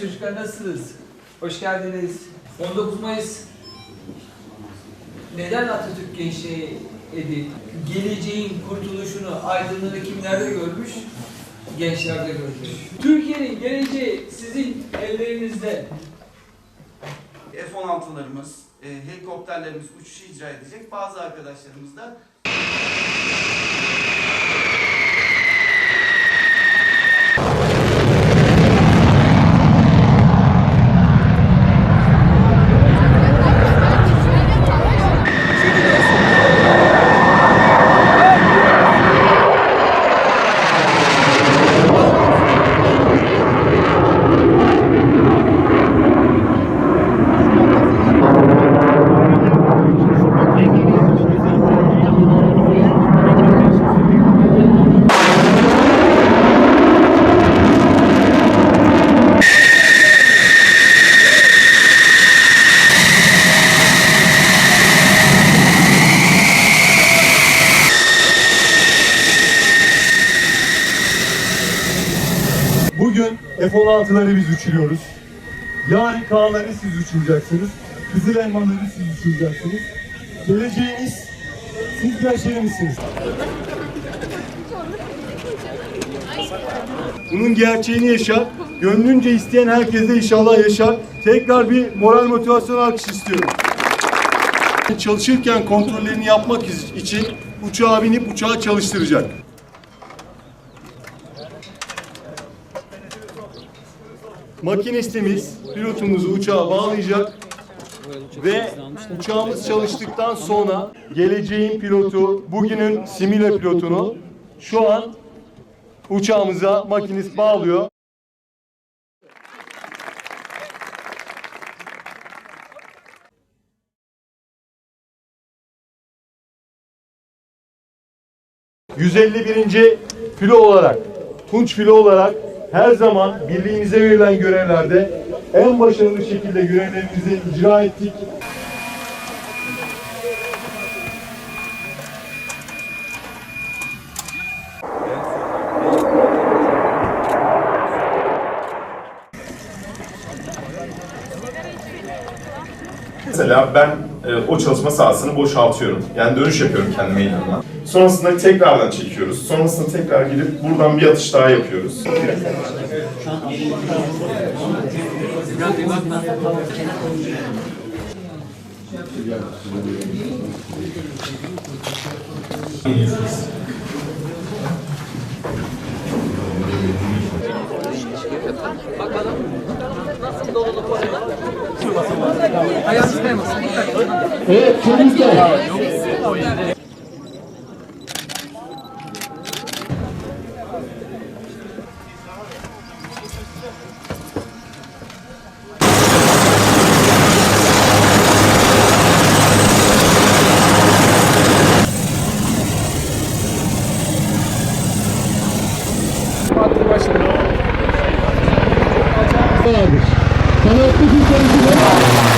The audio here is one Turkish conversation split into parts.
Çocuklar, nasılsınız? Hoş geldiniz. 19 Mayıs neden Atatürk Gençliği Evi? Geleceğin kurtuluşunu, aydınlığını kimlerde görmüş? Gençlerde görmüş. Türkiye'nin geleceği sizin ellerinizde. F-16'larımız, e, helikopterlerimiz uçuşu icra edecek. Bazı arkadaşlarımız da Bugün F-16'ları biz uçuruyoruz. Yarın K'ları siz uçuracaksınız. Kızıl elmaları siz uçuracaksınız. Geleceğiniz siz gençlerimizsiniz. Bunun gerçeğini yaşar. Gönlünce isteyen herkese inşallah yaşar. Tekrar bir moral motivasyon alkış istiyorum. Çalışırken kontrollerini yapmak için uçağa binip uçağı çalıştıracak. Makinistimiz pilotumuzu uçağa bağlayacak ve uçağımız çalıştıktan sonra geleceğin pilotu, bugünün simüle pilotunu şu an uçağımıza makinist bağlıyor. ...151. filo olarak, Tunç filo olarak her zaman birliğimize verilen görevlerde en başarılı şekilde görevlerimizi icra ettik. Mesela ben e, o çalışma sahasını boşaltıyorum. Yani dönüş yapıyorum kendime inanına. Sonrasında tekrardan çekiyoruz. Sonrasında tekrar gidip buradan bir atış daha yapıyoruz. É, tudo Então, eu pedi para ele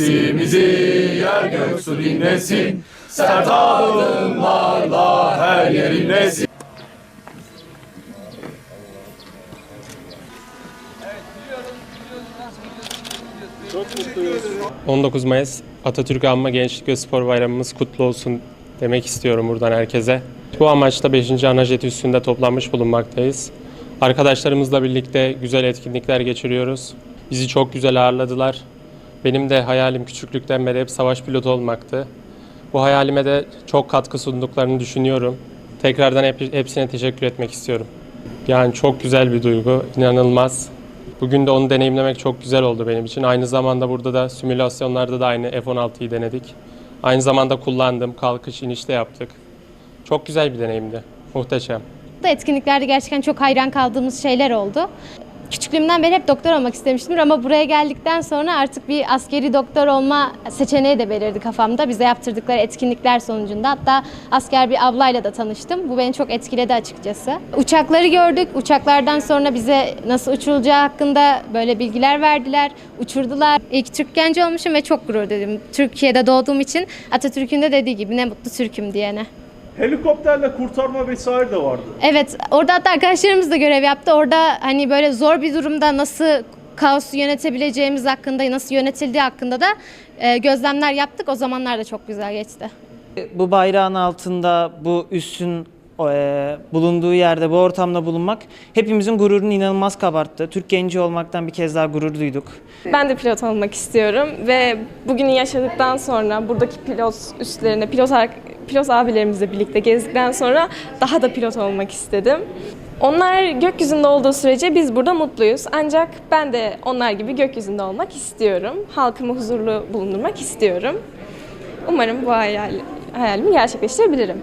Sesimizi yer gök dinlesin. Sert adımlarla her yer inlesin. 19 Mayıs Atatürk Anma Gençlik ve Spor Bayramımız kutlu olsun demek istiyorum buradan herkese. Bu amaçla 5. Anajet üstünde toplanmış bulunmaktayız. Arkadaşlarımızla birlikte güzel etkinlikler geçiriyoruz. Bizi çok güzel ağırladılar. Benim de hayalim küçüklükten beri hep savaş pilotu olmaktı. Bu hayalime de çok katkı sunduklarını düşünüyorum. Tekrardan hep, hepsine teşekkür etmek istiyorum. Yani çok güzel bir duygu, inanılmaz. Bugün de onu deneyimlemek çok güzel oldu benim için. Aynı zamanda burada da simülasyonlarda da aynı F-16'yı denedik. Aynı zamanda kullandım, kalkış inişte yaptık. Çok güzel bir deneyimdi, muhteşem. Da etkinliklerde gerçekten çok hayran kaldığımız şeyler oldu. Küçüklüğümden beri hep doktor olmak istemiştimdir ama buraya geldikten sonra artık bir askeri doktor olma seçeneği de belirdi kafamda. Bize yaptırdıkları etkinlikler sonucunda. Hatta asker bir ablayla da tanıştım. Bu beni çok etkiledi açıkçası. Uçakları gördük. Uçaklardan sonra bize nasıl uçulacağı hakkında böyle bilgiler verdiler. Uçurdular. İlk Türk genci olmuşum ve çok gurur duydum. Türkiye'de doğduğum için Atatürk'ün de dediği gibi ne mutlu Türk'üm diyene. Helikopterle kurtarma vesaire de vardı. Evet, orada hatta arkadaşlarımız da görev yaptı. Orada hani böyle zor bir durumda nasıl kaosu yönetebileceğimiz hakkında, nasıl yönetildiği hakkında da e, gözlemler yaptık. O zamanlar da çok güzel geçti. Bu bayrağın altında, bu üssün e, bulunduğu yerde, bu ortamda bulunmak hepimizin gururunu inanılmaz kabarttı. Türk genci olmaktan bir kez daha gurur duyduk. Ben de pilot olmak istiyorum ve bugünü yaşadıktan sonra buradaki pilot üstlerine, pilot, pilot abilerimizle birlikte gezdikten sonra daha da pilot olmak istedim. Onlar gökyüzünde olduğu sürece biz burada mutluyuz. Ancak ben de onlar gibi gökyüzünde olmak istiyorum. Halkımı huzurlu bulundurmak istiyorum. Umarım bu hayal, hayalimi gerçekleştirebilirim.